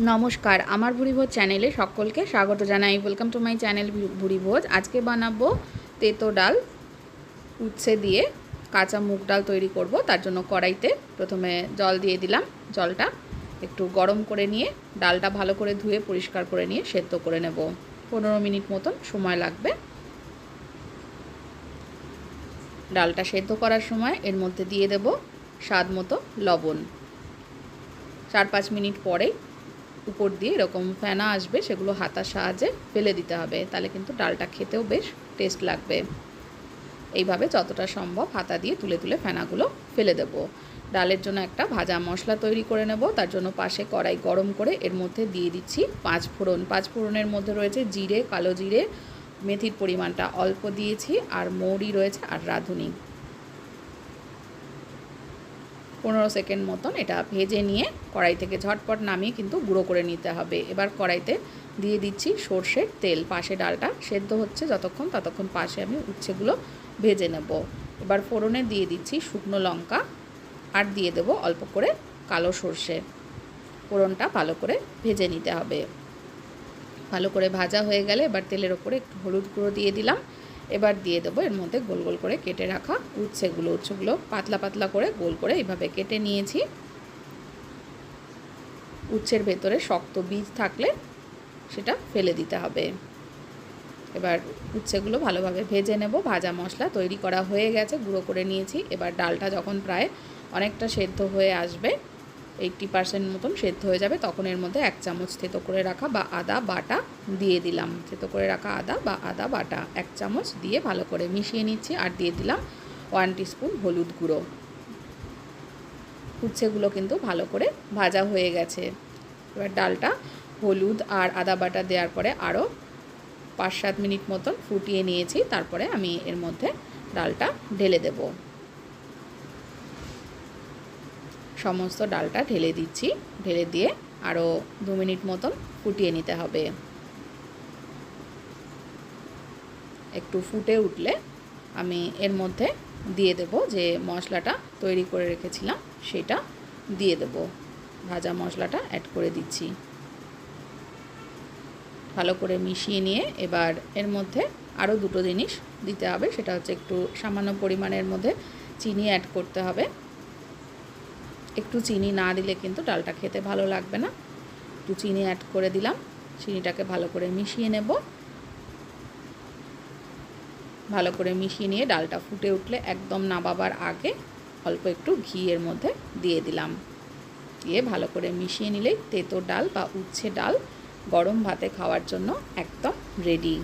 নমস্কার, আমার ভুড়িভোজ চ্যানেলে সকলকে স্বাগত জানাই। Welcome to my channel Bhuribhoj আজকে বানাবো তেতো ডাল, উচ্ছে দিয়ে কাঁচা মুগ ডাল তৈরি করব, তার জন্য কড়াইতে প্রথমে জল দিয়ে দিলাম জলটা। একটু গরম করে নিয়ে ডালটা ভালো করে ধুয়ে পরিষ্কার করে নিয়ে সেদ্ধ করে নেব। পনেরো মিনিট মতন সময় লাগবে। ডালটা সেদ্ধ করার সময় এর মধ্যে দিয়ে দেব স্বাদ মতো লবণ। চার পাঁচ মিনিট পরেই উপর দিয়ে এরকম ফেনা আসবে, সেগুলো হাতার সাহায্যে ফেলে দিতে হবে। তাহলে কিন্তু ডালটা খেতেও বেশ টেস্ট লাগবে। এইভাবে যতটা সম্ভব হাতা দিয়ে তুলে তুলে ফেনাগুলো ফেলে দেবো। ডালের জন্য একটা ভাজা মশলা তৈরি করে নেব। তার জন্য পাশে কড়াই গরম করে এর মধ্যে দিয়ে দিচ্ছি পাঁচ ফোড়ন। পাঁচ ফোড়নের মধ্যে রয়েছে জিরে, কালো জিরে, মেথির পরিমাণটা অল্প দিয়েছি, আর মৌরি রয়েছে, আর রাঁধুনি। পনেরো সেকেন্ড মতন এটা ভেজে নিয়ে কড়াই থেকে ঝটপট নামিয়ে কিন্তু গুঁড়ো করে নিতে হবে। এবার কড়াইতে দিয়ে দিচ্ছি সর্ষের তেল। পাশে ডালটা সেদ্ধ হচ্ছে যতক্ষণ ততক্ষণ পাশে আমি উচ্ছেগুলো ভেজে নেব। এবার ফোড়নে দিয়ে দিচ্ছি শুকনো লঙ্কা আর দিয়ে দেব অল্প করে কালো সর্ষে। ফোড়নটা ভালো করে ভেজে নিতে হবে। ভালো করে ভাজা হয়ে গেলে এবার তেলের ওপরে একটু হলুদ গুঁড়ো দিয়ে দিলাম। এবার দিয়ে দেবো। এর মধ্যে গোল গোল করে কেটে রাখা উচ্ছেগুলো উচ্ছেগুলো পাতলা পাতলা করে গোল করে এইভাবে কেটে নিয়েছি। উচ্ছের ভেতরে শক্ত বীজ থাকলে সেটা ফেলে দিতে হবে। এবার উচ্ছেগুলো ভালোভাবে ভেজে নেব। ভাজা মশলা তৈরি করা হয়ে গেছে, গুঁড়ো করে নিয়েছি। এবার ডালটা যখন প্রায় অনেকটা সেদ্ধ হয়ে আসবে এইটটি পার্সেন্ট মতন সেদ্ধ হয়ে যাবে, তখন এর মধ্যে এক চামচ থেতো করে রাখা বা আদা বাটা দিয়ে দিলাম। থেতো করে রাখা আদা বা আদা বাটা এক চামচ দিয়ে ভালো করে মিশিয়ে নিচ্ছি আর দিয়ে দিলাম ওয়ান টিস্পুন হলুদ গুঁড়ো। উচ্ছেগুলো কিন্তু ভালো করে ভাজা হয়ে গেছে। এবার ডালটা হলুদ আর আদা বাটা দেওয়ার পরে আরও পাঁচ সাত মিনিট মতন ফুটিয়ে নিয়েছি, তারপরে আমি এর মধ্যে ডালটা ঢেলে দেবো। সমস্ত ডালটা ঢেলে দিচ্ছি। ঢেলে দিয়ে আরও দু মিনিট মতন ফুটিয়ে নিতে হবে। একটু ফুটে উঠলে আমি এর মধ্যে দিয়ে দেব যে মশলাটা তৈরি করে রেখেছিলাম, সেটা দিয়ে দেব। ভাজা মশলাটা অ্যাড করে দিচ্ছি। ভালো করে মিশিয়ে নিয়ে এবার এর মধ্যে আরও দুটো জিনিস দিতে হবে, সেটা হচ্ছে একটু সামান্য পরিমাণের মধ্যে চিনি অ্যাড করতে হবে। একটু চিনি না দিলে কিন্তু ডালটা খেতে ভালো লাগবে না। একটু চিনি অ্যাড করে দিলাম। চিনিটাকে ভালো করে মিশিয়ে নেব। ভালো করে মিশিয়ে নিয়ে ডালটা ফুটে উঠলে একদম নাবাবার আগে অল্প একটু ঘি এর মধ্যে দিয়ে দিলাম। দিয়ে ভালো করে মিশিয়ে নিলেই তেতো ডাল বা উচ্ছে ডাল গরম ভাতে খাওয়ার জন্য একদম রেডি